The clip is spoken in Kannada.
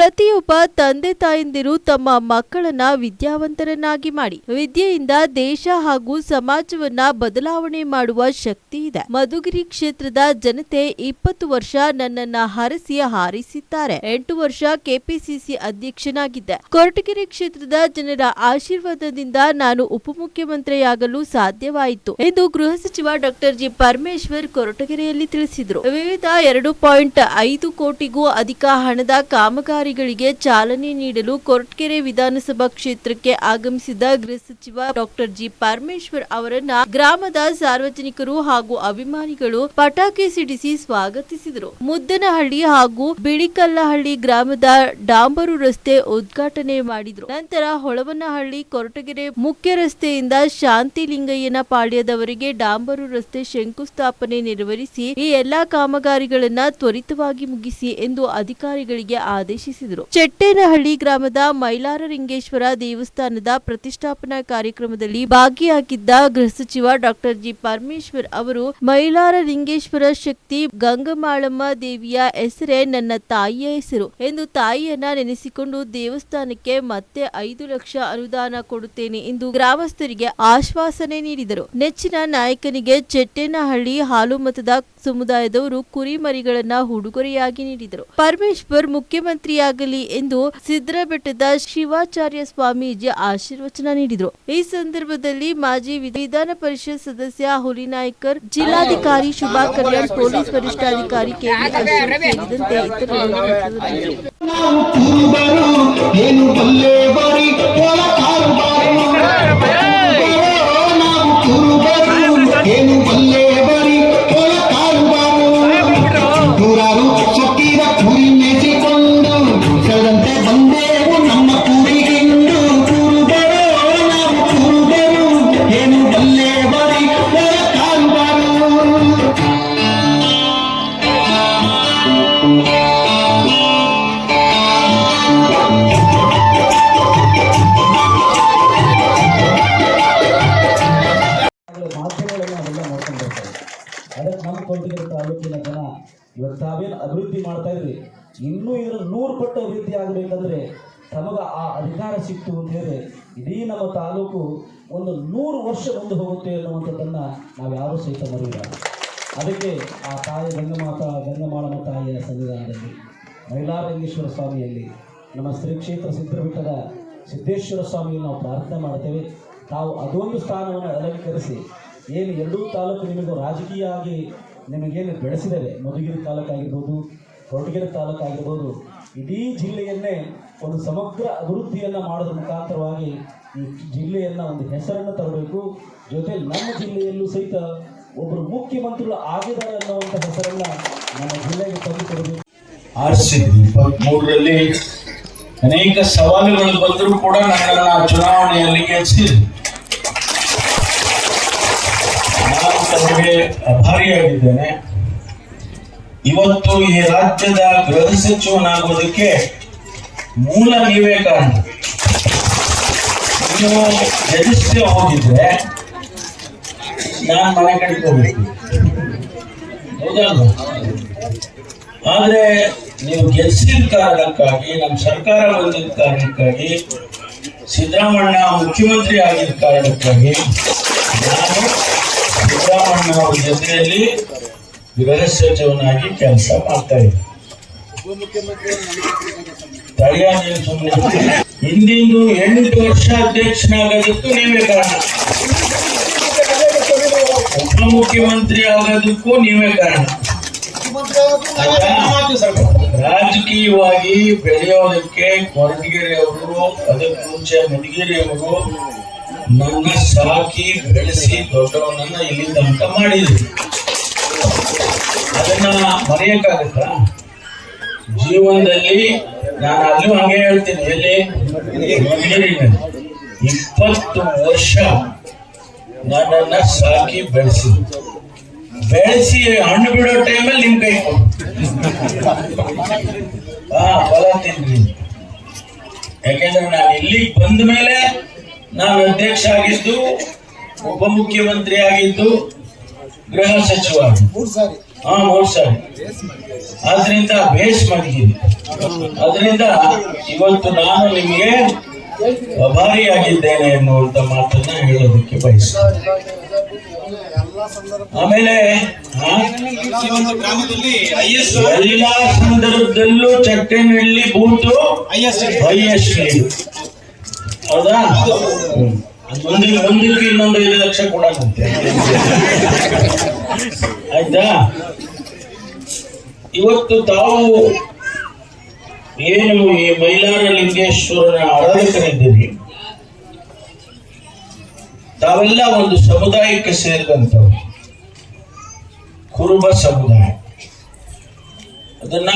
ಪ್ರತಿಯೊಬ್ಬ ತಂದೆ ತಾಯಂದಿರು ತಮ್ಮ ಮಕ್ಕಳನ್ನ ವಿದ್ಯಾವಂತರನ್ನಾಗಿ ಮಾಡಿ, ವಿದ್ಯೆಯಿಂದ ದೇಶ ಹಾಗೂ ಸಮಾಜವನ್ನ ಬದಲಾವಣೆ ಮಾಡುವ ಶಕ್ತಿ ಇದೆ. ಮಧುಗಿರಿ ಕ್ಷೇತ್ರದ ಜನತೆ ಇಪ್ಪತ್ತು ವರ್ಷ ನನ್ನನ್ನ ಹರಸಿ ಹಾರಿಸಿದ್ದಾರೆ. ಎಂಟು ವರ್ಷ ಕೆಪಿಸಿಸಿ ಅಧ್ಯಕ್ಷನಾಗಿದ್ದೆ. ಕೊರಟಗೆರೆ ಕ್ಷೇತ್ರದ ಜನರ ಆಶೀರ್ವಾದದಿಂದ ನಾನು ಉಪಮುಖ್ಯಮಂತ್ರಿಯಾಗಲು ಸಾಧ್ಯವಾಯಿತು ಎಂದು ಗೃಹ ಸಚಿವ ಡಾಕ್ಟರ್ ಜಿ. ಪರಮೇಶ್ವರ್ ಕೊರಟಗೆರೆಯಲ್ಲಿ ತಿಳಿಸಿದರು. ವಿವಿಧ ಎರಡು ಪಾಯಿಂಟ್ ಐದು ಕೋಟಿಗೂ ಅಧಿಕ ಹಣದ ಕಾಮಗಾರಿಗಳಿಗೆ ಚಾಲನೆ ನೀಡಲು ಕೊರಟಗೆರೆ ವಿಧಾನಸಭಾ ಕ್ಷೇತ್ರಕ್ಕೆ ಆಗಮಿಸಿದ ಗೃಹ ಸಚಿವ ಡಾಕ್ಟರ್ ಜಿ ಪರಮೇಶ್ವರ್ ಅವರನ್ನ ಗ್ರಾಮದ ಸಾರ್ವಜನಿಕರು ಹಾಗೂ ಅಭಿಮಾನಿಗಳು ಪಟಾಕಿ ಸಿಡಿಸಿ ಸ್ವಾಗತಿಸಿದರು. ಮುದ್ದನಹಳ್ಳಿ ಹಾಗೂ ಬಿಳಿಕಲ್ಲಹಳ್ಳಿ ಗ್ರಾಮದ ಡಾಂಬರು ರಸ್ತೆ ಉದ್ಘಾಟನೆ ಮಾಡಿದರು. ನಂತರ ಹೊಳವನಹಳ್ಳಿ ಕೊರಟಗೆರೆ ಮುಖ್ಯ ರಸ್ತೆಯಿಂದ ಶಾಂತಿಲಿಂಗಯ್ಯನ ಪಾಳ್ಯದವರೆಗೆ ಡಾಂಬರು ರಸ್ತೆ ಶಂಕುಸ್ಥಾಪನೆ ನೆರವೇರಿಸಿ ಈ ಎಲ್ಲಾ ಕಾಮಗಾರಿಗಳನ್ನ ತ್ವರಿತವಾಗಿ ಮುಗಿಸಿ ಎಂದು ಅಧಿಕಾರಿಗಳಿಗೆ ಆದೇಶಿಸಿದರು. ಚೆಟ್ಟೇನಹಳ್ಳಿ ಗ್ರಾಮದ ಮೈಲಾರಲಿಂಗೇಶ್ವರ ದೇವಸ್ಥಾನದ ಪ್ರತಿಷ್ಠಾಪನಾ ಕಾರ್ಯಕ್ರಮದಲ್ಲಿ ಭಾಗಿಯಾಗಿದ್ದ ಗೃಹ ಸಚಿವ ಡಾಕ್ಟರ್ ಜಿ. ಪರಮೇಶ್ವರ್ ಅವರು, ಮೈಲಾರಲಿಂಗೇಶ್ವರ ಶಕ್ತಿ ಗಂಗಮಾಳಮ್ಮ ದೇವಿಯ ಹೆಸರೇ ನನ್ನ ತಾಯಿಯ ಹೆಸರು. ಎಂದು ತಾಯಿಯನ್ನ ನೆನೆಸಿಕೊಂಡು ದೇವಸ್ಥಾನಕ್ಕೆ ಮತ್ತೆ ಐದು ಲಕ್ಷ ಅನುದಾನ ಕೊಡುತ್ತೇನೆ ಎಂದು ಗ್ರಾಮಸ್ಥರಿಗೆ ಆಶ್ವಾಸನೆ ನೀಡಿದರು. ನೆಚ್ಚಿನ ನಾಯಕನಿಗೆ ಚೆಟ್ಟೇನಹಳ್ಳಿ ಹಾಲು ಮತದ ಸಮುದಾಯದವರು ಕುರಿಮರಿಗಳನ್ನ ಉಡುಗೊರೆಯಾಗಿ ನೀಡಿದರು. ಪರಮೇಶ್ವರ್ ಮುಖ್ಯಮಂತ್ರಿಯಾಗಲಿ ಎಂದು ಸಿದ್ದರಬೆಟ್ಟದ ಶಿವಾಚಾರ್ಯ ಸ್ವಾಮೀಜಿ ಆಶೀರ್ವಚನ ನೀಡಿದರು. ಈ ಸಂದರ್ಭದಲ್ಲಿ ಮಾಜಿ ವಿಧಾನ ಪರಿಷತ್ ಸದಸ್ಯ ಹುಲಿನಾಯ್ಕರ್ ಜಿಲ್ಲಾಧಿಕಾರಿ ಶುಭಾ ಕಲ್ಯಾಣ್, ಪೊಲೀಸ್ ವರಿಷ್ಠಾಧಿಕಾರಿ ಅಶೋಕ್ ಸೇರಿದಂತೆ ಇತರರು ಕೊರಟಗೆರೆ ತಾಲೂಕಿನ ಜನ ಇವತ್ತು ತಾವೇನು ಅಭಿವೃದ್ಧಿ ಮಾಡ್ತಾ ಇದ್ರಿ? ಇನ್ನೂ ಇದರ ನೂರು ಪಟ್ಟು ಅಭಿವೃದ್ಧಿ ಆಗಬೇಕಂದ್ರೆ ತಮಗೆ ಆ ಅಧಿಕಾರ ಸಿಕ್ತು ಅಂತ ಹೇಳಿ ಇಡೀ ನಮ್ಮ ತಾಲೂಕು ಒಂದು ನೂರು ವರ್ಷ ಮುಂದೆ ಹೋಗುತ್ತೆ ಅನ್ನುವಂಥದ್ದನ್ನು ನಾವು ಯಾರೂ ಸಹಿತ ಮರೆಯಿಲ್ಲ. ಅದಕ್ಕೆ ಆ ತಾಯಿ ಗಂಗಮಾತ ಗಂಗಮಾಳನ ತಾಯಿಯ ಸನ್ನಿಧಾನದಲ್ಲಿ ಮೈಲಾರಂಗೇಶ್ವರ ಸ್ವಾಮಿಯಲ್ಲಿ, ನಮ್ಮ ಶ್ರೀ ಕ್ಷೇತ್ರ ಸಿದ್ಧಪೀಠದ ಸಿದ್ದೇಶ್ವರ ಸ್ವಾಮಿಯನ್ನು ನಾವು ಪ್ರಾರ್ಥನೆ ಮಾಡ್ತೇವೆ. ತಾವು ಅದೊಂದು ಸ್ಥಾನವನ್ನು ಅಲಂಕರಿಸಿ, ಏನು ಎರಡೂ ತಾಲೂಕು ನಿಮಗೂ ರಾಜಕೀಯ ಆಗಿ ನಿಮಗೇನು ಬೆಳೆಸಿದರೆ ಮಧುಗಿರಿ ತಾಲೂಕಾಗಿರ್ಬೋದು ಕೊರಟಗೆರೆ ತಾಲೂಕಾಗಿರ್ಬೋದು, ಇಡೀ ಜಿಲ್ಲೆಯನ್ನೇ ಒಂದು ಸಮಗ್ರ ಅಭಿವೃದ್ಧಿಯನ್ನು ಮಾಡೋದ್ರ ಮುಖಾಂತರವಾಗಿ ಈ ಜಿಲ್ಲೆಯನ್ನು ಒಂದು ಹೆಸರನ್ನು ತರಬೇಕು. ಜೊತೆ ನಮ್ಮ ಜಿಲ್ಲೆಯಲ್ಲೂ ಸಹಿತ ಒಬ್ಬರು ಮುಖ್ಯಮಂತ್ರಿಗಳು ಆಗಿದ್ದಾರೆ ಅನ್ನುವಂಥ ಹೆಸರನ್ನು ನಮ್ಮ ಜಿಲ್ಲೆಗೆ ತಂದು ಕೊಡಬೇಕು ಆರ್ ಸಿ ಇಪ್ಪತ್ತ್ಮೂರರಲ್ಲಿ ಅನೇಕ ಸವಾಲುಗಳು ಬಂದರೂ ಕೂಡ ನನ್ನನ್ನು ಚುನಾವಣೆಯಲ್ಲಿ ಗೆಲ್ಲಿಸಿದ್ರು ನಾನು ತಮಗೆ ಅಭಾರಿಯಾಗಿದ್ದೇನೆ ಇವತ್ತು ಈ ರಾಜ್ಯದ ಗೃಹ ಸಚಿವನಾಗೋದಕ್ಕೆ ಮೂಲ ನೀವೇ ಕಾರಣ. ನೀವು ಗೆಲ್ಲಿಸದೆ ಹೋಗಿದ್ರೆ ನಾನು ಮನೆ ಕಡೆಗೆ ಆದ್ರೆ ನೀವು ಗೆಲ್ಸಿದ ಕಾರಣಕ್ಕಾಗಿ ನಮ್ಮ ಸರ್ಕಾರ ಬಂದಿದ್ದ ಕಾರಣಕ್ಕಾಗಿ ಸಿದ್ದರಾಮಣ್ಣ ಮುಖ್ಯಮಂತ್ರಿ ಆಗಿದ್ದ ಕಾರಣಕ್ಕಾಗಿ ನಾನು ಸಿದ್ದರಾಮಣ್ಣ ಅವರ ಜೊತೆಯಲ್ಲಿ ಗೃಹ ಸಚಿವನಾಗಿ ಕೆಲಸ ಮಾಡ್ತಾ ಇದ್ದಾರೆ ಹಿಂದಿಂದು ಎಂಟು ವರ್ಷ ಅಧ್ಯಕ್ಷನಾಗೋದಕ್ಕೂ ನೀವೇ ಕಾರಣ. ಉಪಮುಖ್ಯಮಂತ್ರಿ ಆಗೋದಕ್ಕೂ ನೀವೇ ಕಾರಣ. ರಾಜಕೀಯವಾಗಿ ಬೆಳೆಯೋದಕ್ಕೆ ಕೊರಟಗಿರಿ ಅವರು ಅದಕ್ಕೆ ಮುಂಚೆ ಮಧುಗಿರಿ ಅವರು ನನ್ನ ಸಾಕಿ ಬೆಳೆಸಿ ದೊಡ್ಡವನನ್ನ ಇಲ್ಲಿ ತನಕ ಮಾಡಿದ್ರು. ಅದನ್ನ ಮರೆಯಕ್ಕಾಗತ್ತಾ? ಜೀವನದಲ್ಲಿ ನಾನು ಅಲ್ಲೂ ಹಂಗೆ ಹೇಳ್ತೀನಿ, ಎಲ್ಲಿ? ಇಪ್ಪತ್ತು ವರ್ಷ ನನ್ನನ್ನ ಸಾಕಿ ಬೆಳೆಸಿ ಬೆಳೆಸಿ ಹಣ್ಣು ಬಿಡೋ ಟೈಮಲ್ಲಿ ನಿಮ್ ಕೈ ಹಾ ಫಲ ತಿನ್ರಿ ಯಾಕೆಂದ್ರೆ ನಾನು ಇಲ್ಲಿಗೆ ಬಂದ ಮೇಲೆ ನಾನು ಅಧ್ಯಕ್ಷ ಆಗಿದ್ದು ಉಪಮುಖ್ಯಮಂತ್ರಿ ಆಗಿದ್ದು ಗೃಹ ಸಚಿವ. ಹಾ ಮೂರ್ ಸಾರಿ. ಆದ್ರಿಂದ ಬೇಸ್ ಮಾಡಿದ್ದೀನಿ. ಅದರಿಂದ ಇವತ್ತು ನಾನು ನಿಮಗೆ ಅಭಾರಿಯಾಗಿದ್ದೇನೆ ಎನ್ನುವಂತ ಮಾತನ್ನ ಹೇಳೋದಕ್ಕೆ ಬಯಸ್ತೇನೆ. ಆಮೇಲೆ? ಎಲ್ಲಾ ಸಂದರ್ಭದಲ್ಲೂ ಚಟ್ಟೆನಹಳ್ಳಿ ಬೂತು ಹೈಯೆಸ್ಟ್ ಲೀಡ್. ಹೌದಾ? ಒಂದಿನ ಮುಂದಕ್ಕೆ ಇನ್ನೊಂದು ಐದು ಲಕ್ಷ ಕೊಡಂತೆ ಆಯ್ತಾ? ಇವತ್ತು ತಾವು ಏನು ಈ ಮೈಲಾರ ಲಿಂಗೇಶ್ವರನ ಆರಾಧಕರಿದ್ದೀರಿ? ತಾವೆಲ್ಲ ಒಂದು ಸಮುದಾಯಕ್ಕೆ ಸೇರಿದಂಥವ್ರು. ಕುರುಬ ಸಮುದಾಯ. ಅದನ್ನ